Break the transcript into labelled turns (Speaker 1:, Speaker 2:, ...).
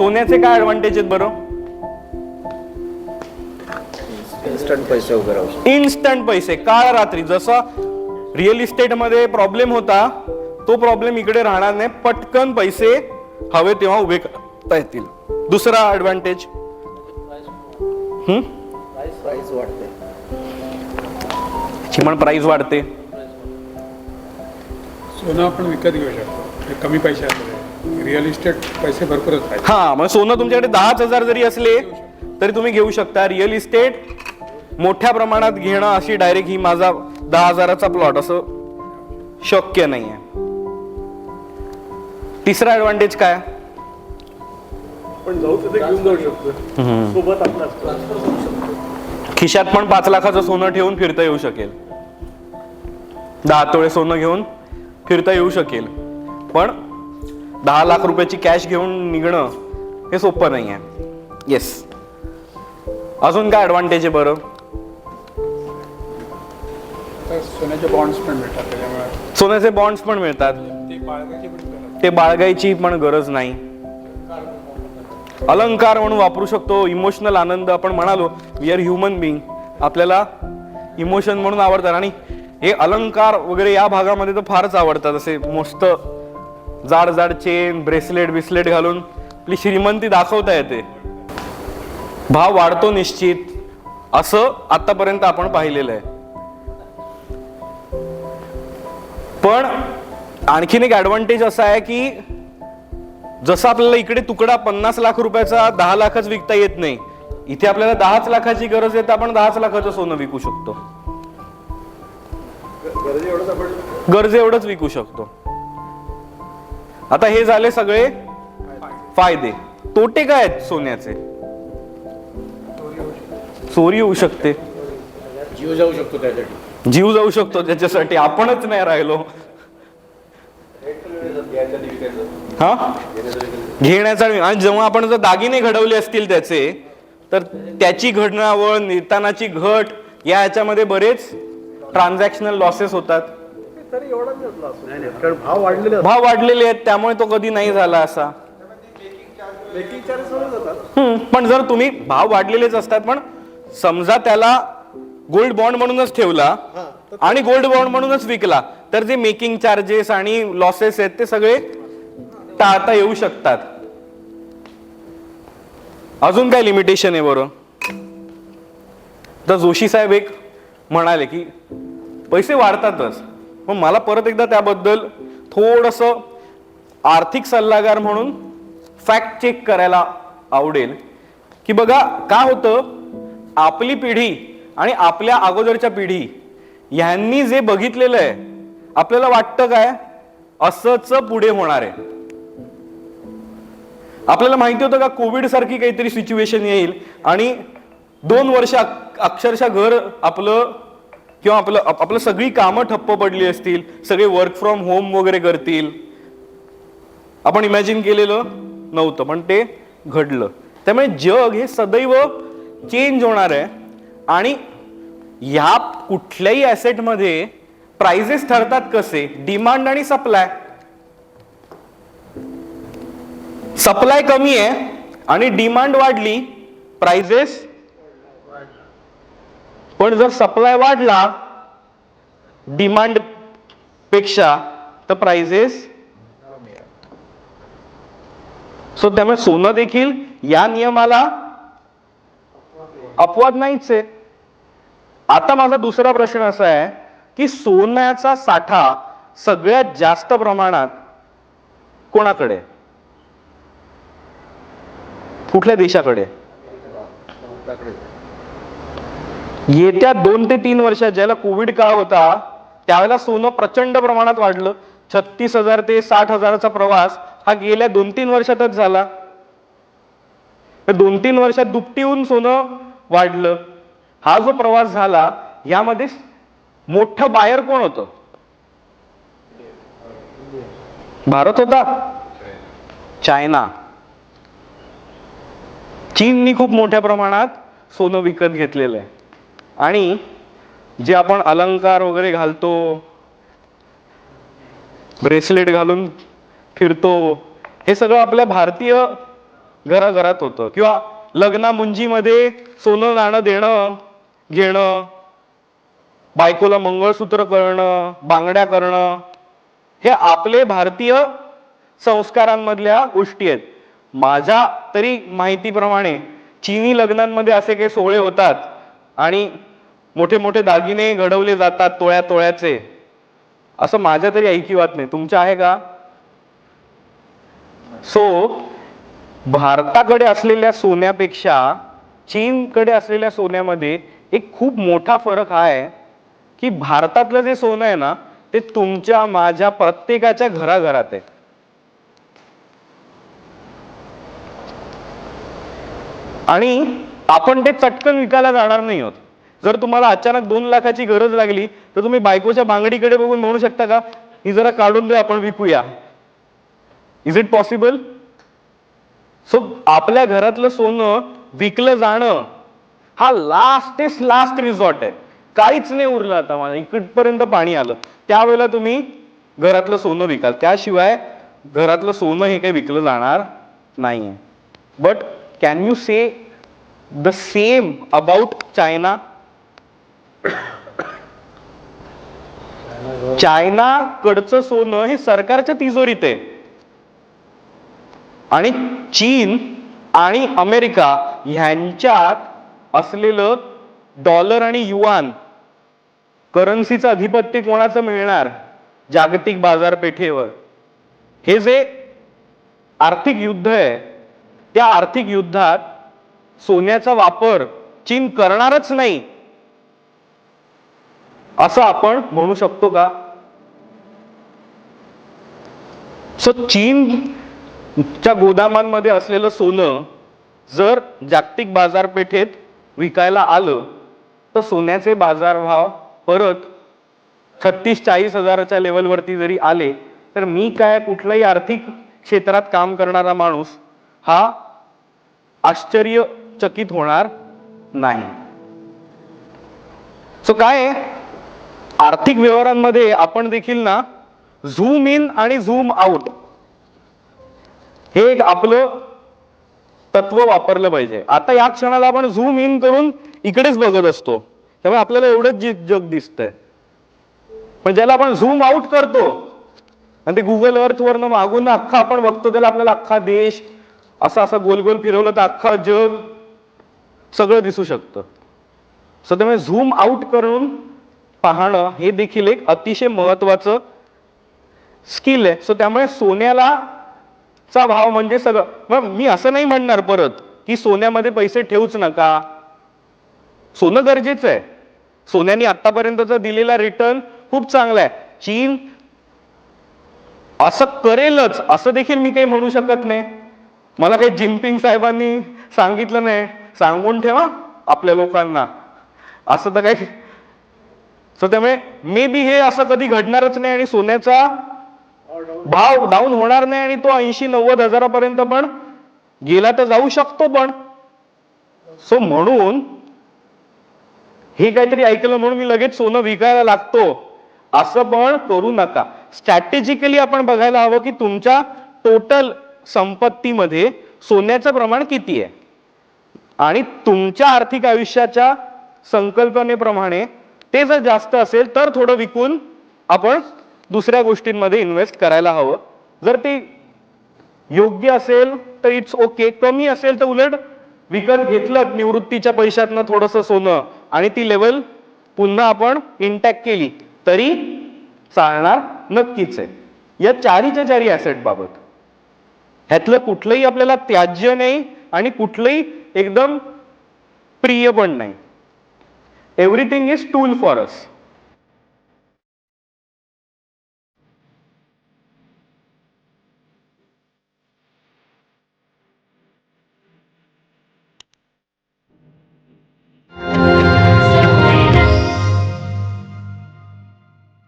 Speaker 1: सोन्याचे काय ऍडव्हान्टेज आहेत बरं?
Speaker 2: इन्स्टंट पैसे उभे राहू.
Speaker 1: इन्स्टंट पैसे. काळ रात्री जसा रिअल इस्टेटमध्ये प्रॉब्लेम होता तो प्रॉब्लेम इकडे राहणार नाही. पटकन पैसे हवे तेव्हा उभे करता येतील. दुसरा ऍडव्हान्टेज
Speaker 2: प्राइस वाढते.
Speaker 1: पण प्राइस वाढते.
Speaker 3: सोनं आपण विकत घेऊ शकतो. कमी पैशात रिअल इस्टेट पैसे भरपूरच आहेत.
Speaker 1: हा मग सोनं तुमच्याकडे दहाच हजार जरी असले तरी तुम्ही घेऊ शकता. रिअल इस्टेट मोठ्या प्रमाणात घेणं अशी डायरेक्ट ही माझा दहा हजाराचा प्लॉट असं शक्य नाही आहे तिसरा ऍडव्हान्टेज काय?
Speaker 4: पण जाऊ तिथे घेऊन जाऊ शकतो. सोबत आपला असतो.
Speaker 1: खिशात पण पाच लाखाचं सोनं ठेवून फिरता येऊ शकेल. दहा तोळे सोनं घेऊन फिरता येऊ शकेल. पण दहा लाख रुपयाची कॅश घेऊन निघणं हे सोपं नाही आहे येस अजून काय ऍडव्हान्टेज आहे बरं?
Speaker 3: तर सोन्याचे बॉन्ड्स पण मिळतात त्याच्यामुळे.
Speaker 1: सोन्याचे बॉन्ड्स पण मिळतात.
Speaker 3: ते बाळगायची पण गरज नाही.
Speaker 1: ते बाळगायची पण गरज नाही. अलंकार म्हणून वापरू शकतो इमोशनल आनंद आपण म्हणालो वी आर ह्युमन बिंग आपल्याला इमोशन म्हणून आवडतात. आणि हे अलंकार वगैरे या भागामध्ये तर फारच आवडतात असे मस्त जाड जाड चेन ब्रेसलेट बिस्लेट घालून आपली श्रीमंती दाखवता येते. भाव वाढतो निश्चित. असं आतापर्यंत आपण पाहिलेलं आहे. पण आणखीन एक ऍडव्हान्टेज असा आहे की जसं आपल्याला इकडे तुकडा पन्नास लाख रुपयाचा दहा लाखच विकता येत नाही इथे आपल्याला दहाच लाखाची गरज आहे तर आपण दहाच लाखाचं सोनं विकू शकतो.
Speaker 4: गरजे एवढंच
Speaker 1: गरजे एवढंच विकू शकतो. आता हे झाले सगळे फायदे. तोटे काय आहेत सोन्याचे? चोरी होऊ शकते.
Speaker 2: जीव जाऊ शकतो त्यासाठी
Speaker 1: जीव जाऊ शकतो त्याच्यासाठी. आपणच नाही राहिलो. हा? घेण्याचा आणि जेव्हा आपण जर दागिने घडवले असतील त्याचे तर त्याची घडणावळ नितानाची घट या याच्यामध्ये बरेच ट्रान्झॅक्शनल लॉसेस होतात.
Speaker 4: तरी एवढा नाही नाही कारण भाव वाढलेले असतात.
Speaker 1: भाव वाढलेले आहेत त्यामुळे तो कधी नाही झाला असा.
Speaker 4: मेकिंग चार्जेस वगैरे जातात.
Speaker 1: हम्म, पण जर तुम्ही भाव वाढलेलेच असतात पण समजा त्याला गोल्ड बॉन्ड म्हणूनच ठेवला आणि गोल्ड बॉन्ड म्हणूनच विकला तर जे मेकिंग चार्जेस आणि लॉसेस आहेत ते सगळे टाळता येऊ शकतात. अजून काय लिमिटेशन आहे बरं? तर जोशी साहेब एक म्हणाले की पैसे वाढतातच. मग मला परत एकदा त्याबद्दल थोडस आर्थिक सल्लागार म्हणून फॅक्ट चेक करायला आवडेल. की बघा काय होतं? आपली पिढी आणि आपल्या अगोदरच्या पिढी ह्यांनी जे बघितलेलं आहे आपल्याला वाटतं काय? असंच पुढे होणार आहे. आपल्याला माहिती होतं का कोविड सारखी काहीतरी सिच्युएशन येईल आणि दोन वर्ष अक्षरशः घर आपलं किंवा आपलं आपलं सगळी कामं ठप्प पडली असतील सगळे वर्क फ्रॉम होम वगैरे करतील. आपण इमॅजिन केलेलं नव्हतं पण ते घडलं. त्यामुळे जग हे सदैव चेंज होणार आहे. आणि ह्या कुठल्याही ॲसेटमध्ये प्राइजेस ठरतात कसे? डिमांड आणि सप्लाय सप्लाय कमी आहे आणि डिमांड वाढली प्राइजेस पण जर सप्लाय वाढला डिमांडपेक्षा तर प्राइसेस सो त्यामुळे सोनं देखील या नियमाला अपवाद नाहीच. आहे आता माझा दुसरा प्रश्न असा आहे की सोन्याचा साठा सगळ्यात जास्त प्रमाणात कोणाकडे? कुठल्या देशाकडे? येत्या दोन ते तीन वर्षात ज्याला कोविड काळ होता त्यावेळेला सोनं प्रचंड प्रमाणात वाढलं. छत्तीस हजार ते साठ हजाराचा प्रवास हा गेल्या दोन तीन वर्षातच झाला. तर दोन तीन वर्षात दुपटीहून सोनं वाढलं. हा जो प्रवास झाला यामध्ये मोठं बायर कोण होतं? भारत होता. चायना. चीननी खूप मोठ्या प्रमाणात सोनं विकत घेतलेलं आहे. आणि जे आपण अलंकार वगैरे घालतो ब्रेसलेट घालून फिरतो हे सगळं आपल्या भारतीय घराघरात होतं. किंवा लग्ना मुंजीमध्ये सोनं नाणं देणं घेणं बायकोला मंगळसूत्र करणं बांगड्या करणं हे आपले भारतीय संस्कारांमधल्या गोष्टी आहेत. माझ्या तरी माहितीप्रमाणे चीनी लग्नांमध्ये असे काही सोहळे होतात आणि मोठे मोठे दागिने घडवले जातात तोळ्या तोळ्याचे. असं माझ्या तरी ऐकिवात नाही. तुमच्या आहे का? सो भारताकडे असलेल्या सोन्यापेक्षा चीनकडे असलेल्या सोन्यामध्ये एक खूप मोठा फरक हा आहे की भारतातलं जे सोनं आहे ना ते तुमच्या माझ्या प्रत्येकाच्या घराघरात आहे. आणि आपण ते चटकन विकायला जाणार नाही आहोत. जर तुम्हाला अचानक दोन लाखाची गरज लागली तर तुम्ही बायकोच्या बांगडीकडे बघून म्हणू शकता का ही जरा काढून दे आपण विकूया. इज इट पॉसिबल सो आपल्या घरातलं सोनं विकलं जाणं हा लास्टेस्ट लास्ट रिसॉर्ट आहे. काहीच नाही उरलं आता मला इकडपर्यंत पाणी आलं. त्यावेळेला तुम्ही घरातलं सोनं विकाल. त्याशिवाय घरातलं सोनं हे काही विकलं जाणार नाही but can you say the same about China China कडचं सोनं हे सरकारच्या तिजोरीत आहे. आणि चीन आणि अमेरिका ह्यांच्यात असलेलं डॉलर आणि युआन करन्सीचं अधिपत्य कोणाचं मिळणार? जागतिक बाजारपेठेवर. हे जे आर्थिक युद्ध आहे त्या आर्थिक युद्धात सोन्याचा वापर चीन करणारच नाही. असं आपण म्हणू शकतो का? सो चीनच्या गोदामांमध्ये असलेलं सोनं जर जागतिक बाजारपेठेत विकायला आलं तर सोन्याचे बाजारभाव परत छत्तीस चाळीस हजाराच्या लेवलवरती जरी आले तर मी काय कुठल्याही आर्थिक क्षेत्रात काम करणारा माणूस हा आश्चर्यचकित होणार नाही सो काय आहे? आर्थिक व्यवहारांमध्ये आपण देखील ना झूम इन आणि झूम आउट हे एक आपलं तत्व वापरलं पाहिजे. आता या क्षणाला आपण झूम इन करून इकडेच बघत असतो. त्यामुळे आपल्याला एवढंच जग दिसतंय. पण ज्याला आपण झूम आउट करतो आणि ते गुगल अर्थ वरनं मागून अख्खा आपण बघतो त्याला आपल्याला अख्खा देश असं असं गोल गोल फिरवलं तर अख्खा जग सगळं दिसू शकतं. सो त्यामुळे झूम आउट करून पाहणं हे देखील एक अतिशय महत्वाचं स्किल आहे. सो त्यामुळे सोन्याला चा भाव म्हणजे सगळं. मग मी असं नाही म्हणणार परत की सोन्यामध्ये पैसे ठेवूच नका. सोनं गरजेचं आहे. सोन्याने आतापर्यंतचा दिलेला रिटर्न खूप चांगला आहे. चीन असं करेलच. असं देखील मी काही म्हणू शकत नाही. मला काही जिनपिंग साहेबांनी सांगितलं नाही. सांगून ठेवा आपल्या लोकांना. असं तर काही. सो त्यामुळे मे बी हे असं कधी घडणारच नाही आणि सोन्याचा भाव डाऊन होणार नाही आणि तो ऐंशी नव्वद हजारापर्यंत पण गेला तर जाऊ शकतो पण. सो म्हणून हे काहीतरी ऐकलं म्हणून मी लगेच सोनं विकायला लागतो. असं पण करू नका. स्ट्रॅटेजिकली आपण बघायला हवं की तुमच्या टोटल संपत्तीमध्ये सोन्याचं प्रमाण किती आहे? आणि तुमच्या आर्थिक आयुष्याच्या संकल्पनेप्रमाणे ते जर जास्त असेल तर थोडं विकून आपण दुसऱ्या गोष्टींमध्ये इन्व्हेस्ट करायला हवं. जर ते योग्य असेल तर इट्स ओके कमी असेल तर उलट विकत घेतलं निवृत्तीच्या पैशातनं थोडंसं सोनं आणि ती लेवल पुन्हा आपण इंटॅक्ट केली तरी चालणार नक्कीच आहे. या चारीच्या चारी ऍसेट बाबत. ह्यातलं कुठलंही आपल्याला त्याज्य नाही आणि कुठलंही एकदम प्रिय पण नाही. Everything is tool for us